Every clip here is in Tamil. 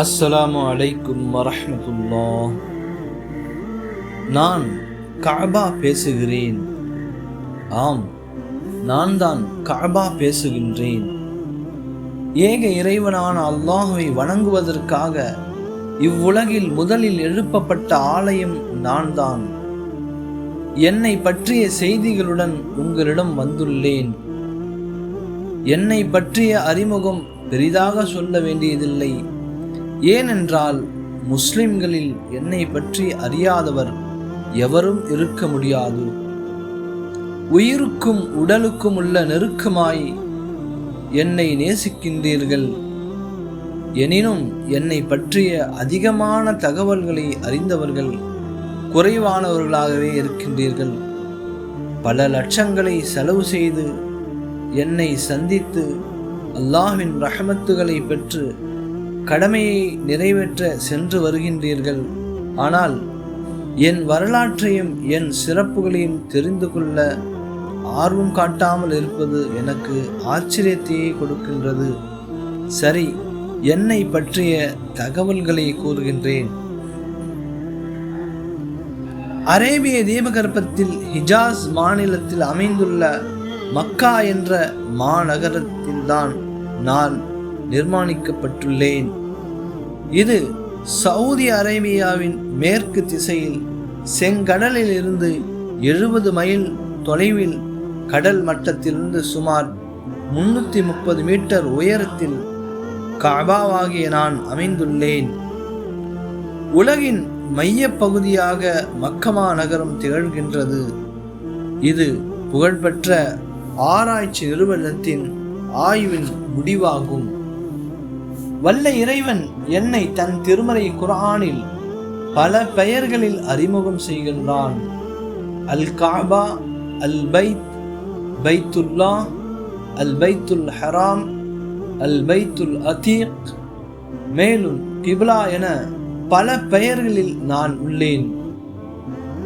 அஸ்ஸலாமு அலைக்கும் வரஹ்மத்துல்லா நான் கஅபா பேசுகிறேன். ஆம் நான் தான் கஅபா பேசுகின்றேன். ஏக இறைவனான அல்லாஹுவை வணங்குவதற்காக இவ்வுலகில் முதலில் எழுப்பப்பட்ட ஆலயம் நான் தான். என்னை பற்றிய செய்திகளுடன் உங்களிடம் வந்துள்ளேன். என்னை பற்றிய அறிமுகம் பெரிதாக சொல்ல வேண்டியதில்லை. ஏனென்றால் முஸ்லிம்களில் என்னை பற்றி அறியாதவர் எவரும் இருக்க முடியாது. உயிருக்கும் உடலுக்கும் உள்ள நெருக்கமாய் என்னை நேசிக்கின்றீர்கள். எனினும் என்னை பற்றிய அதிகமான தகவல்களை அறிந்தவர்கள் குறைவானவர்களாகவே இருக்கின்றீர்கள். பல லட்சங்களை செலவு செய்து என்னை சந்தித்து அல்லாஹின் ரஹமத்துகளை பெற்று கடமையை நிறைவேற்ற சென்று வருகின்றீர்கள். ஆனால் என் வரலாற்றையும் என் சிறப்புகளையும் தெரிந்து கொள்ள ஆர்வம் காட்டாமல் இருப்பது எனக்கு ஆச்சரியத்தையே கொடுக்கின்றது. சரி என்னை பற்றிய தகவல்களை கூறுகின்றேன். அரேபிய தீபகற்பத்தில் ஹிஜாஸ் மாநிலத்தில் அமைந்துள்ள மக்கா என்ற மாநகரத்தில்தான் நான் நிர்மாணிக்கப்பட்டுள்ளேன். இது சவுதி அரேபியாவின் மேற்கு திசையில் செங்கடலில் இருந்து எழுபது மைல் தொலைவில் கடல் மட்டத்திலிருந்து சுமார் முன்னூற்றி முப்பது மீட்டர் உயரத்தில் கபாவாகிய நான் அமைந்துள்ளேன். உலகின் மையப்பகுதியாக மக்கமா நகரம் திகழ்கின்றது. இது புகழ்பெற்ற ஆராய்ச்சி நிறுவனத்தின் ஆய்வின் முடிவாகும். வல்ல இறைவன் என்னை தன் திருமறை குரானில் பல பெயர்களில் அறிமுகம் செய்கின்றான். அல் காபா அல் பைத் பைத்துல்லா அல் பைத்துல் ஹராம் அல் பைத்துல் அதீக் மேலும் கிப்லா என பல பெயர்களில் நான் உள்ளேன்.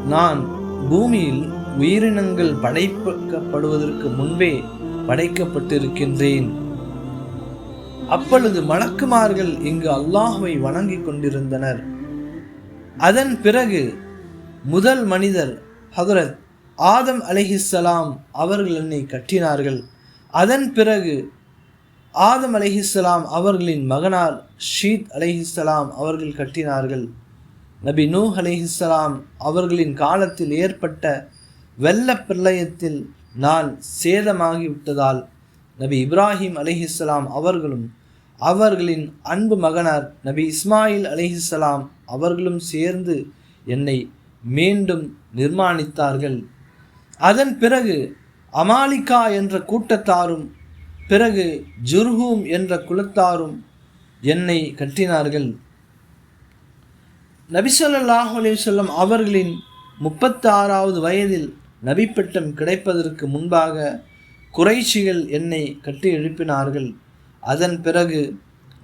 நான் பூமியில் உயிரினங்கள் படைக்கப்படுவதற்கு முன்பே படைக்கப்பட்டிருக்கின்றேன். அப்பொழுது மணக்குமார்கள் இங்கு அல்லாஹுவை வணங்கிக் கொண்டிருந்தனர். அதன் பிறகு முதல் மனிதர் ஹதரத் ஆதம் அலைஹிஸ்ஸலாம் அவர்கள் என்னை கட்டினார்கள். அதன் பிறகு ஆதம் அலிஹிஸ்லாம் அவர்களின் மகனார் ஷீத் அலிஹிஸ்லாம் அவர்கள் கட்டினார்கள். நபி நூ அலிஹிஸ்லாம் அவர்களின் காலத்தில் ஏற்பட்ட வெள்ளப் பிரளயத்தில் நான் சேதமாகிவிட்டதால் நபி இப்ராஹிம் அலிஹிஸ்லாம் அவர்களும் அவர்களின் அன்பு மகனார் நபி இஸ்மாயில் அலிஹிஸ்லாம் அவர்களும் சேர்ந்து என்னை மீண்டும் நிர்மாணித்தார்கள். அதன் பிறகு அமாலிகா என்ற கூட்டத்தாரும் பிறகு ஜுர்ஹூம் என்ற குலத்தாரும் என்னை கட்டினார்கள். நபிசல்லாஹு அலிசல்லம் அவர்களின் முப்பத்தாறாவது வயதில் நபிப்பட்டம் கிடைப்பதற்கு முன்பாக குறைஷிகள் என்னை கட்டி எழுப்பினார்கள். அதன் பிறகு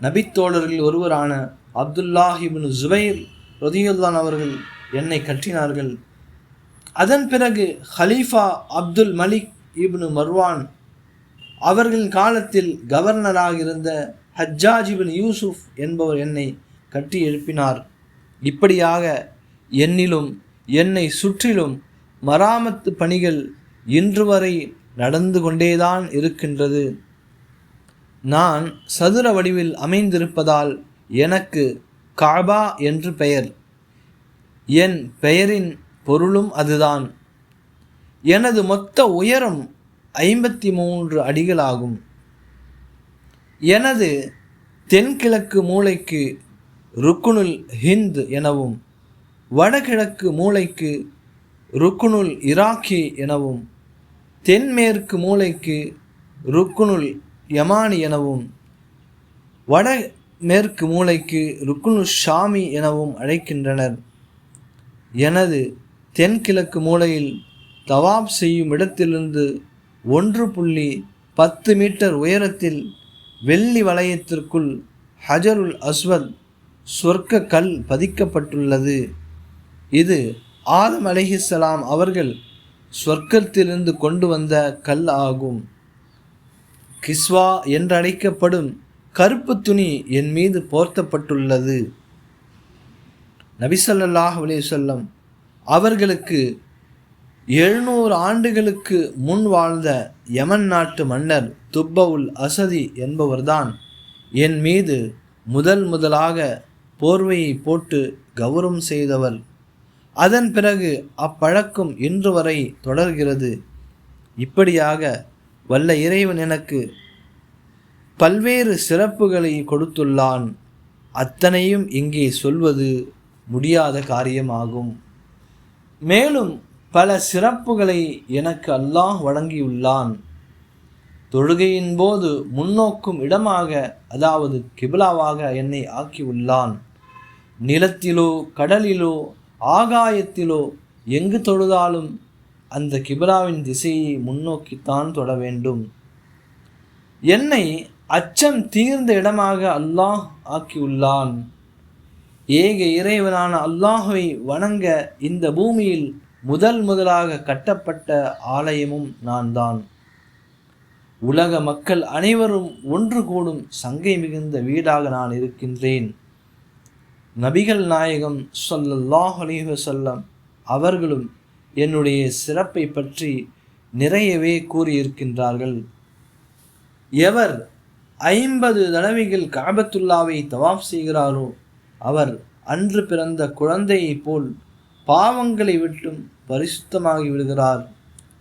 நபித்தோழர்கள் ஒருவரான அப்துல்லாஹிபின் ஜுபைர் ரதியுல்லான் அவர்கள் என்னை கட்டினார்கள். அதன் பிறகு ஹலீஃபா அப்துல் மலிக் இப்னு மர்வான் அவர்களின் காலத்தில் கவர்னராக இருந்த ஹஜ்ஜாஜிபின் யூசுப் என்பவர் என்னை கட்டி எழுப்பினார். இப்படியாக என்னிலும் என்னை சுற்றிலும் மராமத்து பணிகள் இன்று வரை நடந்து கொண்டேதான் இருக்கின்றது. நான் சதுர வடிவில் அமைந்திருப்பதால் எனக்கு காபா என்று பெயர். என் பெயரின் பொருளும் அதுதான். எனது மொத்த உயரம் ஐம்பத்தி மூன்று அடிகளாகும். எனது தென்கிழக்கு மூளைக்கு ருக்குனுல் ஹிந்த் எனவும் வடகிழக்கு மூளைக்கு ருக்குனுல் இராக்கி எனவும் தென்மேற்கு மூளைக்கு ருக்குனுல் யமானி எனவும் வட மேற்கு மூளைக்கு ருக்குனு ஷாமி எனவும் அழைக்கின்றனர். எனது தென்கிழக்கு மூலையில் தவாப் செய்யும் இடத்திலிருந்து ஒன்று புள்ளி பத்து மீட்டர் உயரத்தில் வெள்ளி வளையத்திற்குள் ஹஜருல் அஸ்வத் சொர்க்க கல் பதிக்கப்பட்டுள்ளது. இது ஆதம் அலிஹிஸ்லாம் அவர்கள் சொர்க்கத்திலிருந்து கொண்டு வந்த கல் ஆகும். கிஸ்வா என்றழைக்கப்படும் கருப்பு துணி என் மீது போர்த்தப்பட்டுள்ளது. நபிசல்லாஹ் அலையுசல்லம் அவர்களுக்கு எழுநூறு ஆண்டுகளுக்கு முன் வாழ்ந்த யமன் நாட்டு மன்னர் துப்பவுல் அசதி என்பவர்தான் என் மீது முதல் முதலாக போர்வையை போட்டு கௌரவம் செய்தவர். அதன் பிறகு அப்பழக்கம் இன்று வரை தொடர்கிறது. இப்படியாக வல்ல இறைவன் எனக்கு பல்வேறு சிறப்புகளை கொடுத்துள்ளான். அத்தனையும் இங்கே சொல்வது முடியாத காரியமாகும். மேலும் பல சிறப்புகளை எனக்கு அல்லாஹ் வழங்கியுள்ளான். தொழுகையின் போது முன்னோக்கும் இடமாக அதாவது கிபிலாவாக என்னை ஆக்கியுள்ளான். நிலத்திலோ கடலிலோ ஆகாயத்திலோ எங்கு தொழுதாலும் அந்த கிபிலாவின் திசையை முன்னோக்கித்தான் தொட வேண்டும். என்னை அச்சம் தீர்ந்த இடமாக அல்லாஹ் ஆக்கியுள்ளான். ஏக இறைவனான அல்லாஹுவை வணங்க இந்த பூமியில் முதல் முதலாக கட்டப்பட்ட ஆலயமும் நான் தான் உலக மக்கள் அனைவரும் ஒன்று கூடும் சங்கை மிகுந்த வீடாக நான் இருக்கின்றேன். நபிகள் நாயகம் சொல்லல்லாஹ் அலிஹசல்லம் அவர்களும் என்னுடைய சிறப்பை பற்றி நிறையவே கூறியிருக்கின்றார்கள். எவர் ஐம்பது தடவைகள் காபத்துல்லாவை தவாப் செய்கிறாரோ அவர் அன்று பிறந்த குழந்தையைப் போல் பாவங்களை விட்டும் பரிசுத்தமாகி விடுகிறார்.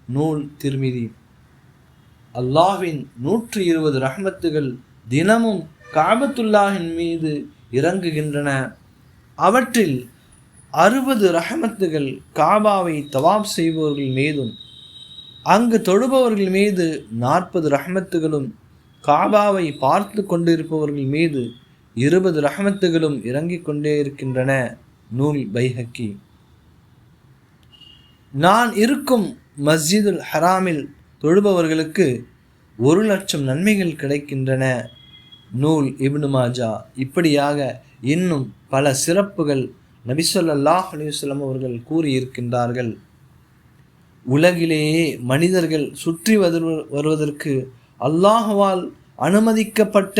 நூல் திருமிதி. அல்லாஹ்வின் நூற்றி இருபது ரஹமத்துகள் தினமும் காபத்துல்லாஹின் மீது இறங்குகின்றன. அவற்றில் அறுபது ரஹமத்துகள் காபாவை தவாப் செய்பவர்கள் மீதும் அங்கு தொழுபவர்கள் மீது நாற்பது ரஹமத்துகளும் காபாவை பார்த்து கொண்டிருப்பவர்கள் மீது இருபது ரஹமத்துகளும் இறங்கிக் கொண்டே இருக்கின்றன. நூல் பைஹக்கி. நான் இருக்கும் மஸ்ஜிதுல் ஹராமில் தொழுபவர்களுக்கு ஒரு லட்சம் நன்மைகள் கிடைக்கின்றன. நூல் இப்னு மாஜா இப்படியாக இன்னும் பல சிறப்புகள் நபிசல்லாஹ் அலிவலம் அவர்கள் கூறியிருக்கின்றார்கள். உலகிலேயே மனிதர்கள் சுற்றி வருவதற்கு அல்லாஹுவால் அனுமதிக்கப்பட்ட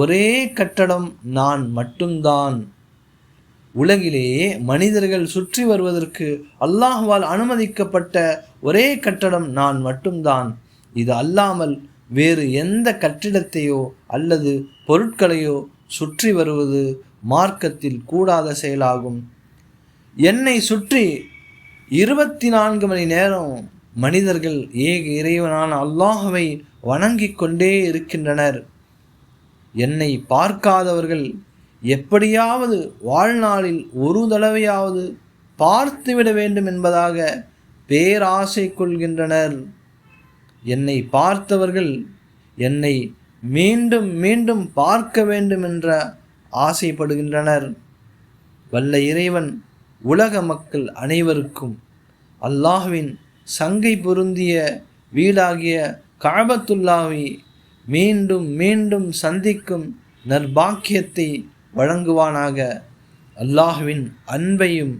ஒரே கட்டடம் நான் மட்டும்தான். உலகிலேயே மனிதர்கள் சுற்றி வருவதற்கு அல்லாஹுவால் அனுமதிக்கப்பட்ட ஒரே கட்டடம் நான் மட்டும்தான். இது அல்லாமல் வேறு எந்த கட்டிடத்தையோ அல்லது பொருட்களையோ சுற்றி வருவது மார்க்கத்தில் கூடாத செயலாகும். என்னை சுற்றி இருபத்தி நான்கு மணி நேரம் மனிதர்கள் ஏக இறைவனான அல்லாஹுவை வணங்கிக் கொண்டே இருக்கின்றனர். என்னை பார்க்காதவர்கள் எப்படியாவது வாழ்நாளில் ஒரு தடவையாவது பார்த்துவிட வேண்டும் என்பதாக பேராசை கொள்கின்றனர். என்னை பார்த்தவர்கள் என்னை மீண்டும் மீண்டும் பார்க்க வேண்டும் என்ற ஆசைப்படுகின்றனர். வல்ல இறைவன் உலக மக்கள் அனைவருக்கும் அல்லாஹுவின் சங்கை பொருந்திய வீடாகிய காபத்துல்லாவை மீண்டும் மீண்டும் சந்திக்கும் நற்பாக்கியத்தை வழங்குவானாக. அல்லாஹுவின் அன்பையும்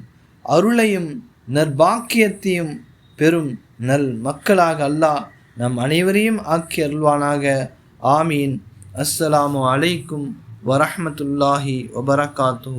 அருளையும் நற்பாக்கியத்தையும் பெறும் நல் மக்களாக அல்லாஹ் நம் அனைவரையும் ஆக்கி அருள்வானாக. ஆமீன் அஸ்ஸலாமு அலைக்கும் வரஹமத்துல்லாஹி வபரகாத்து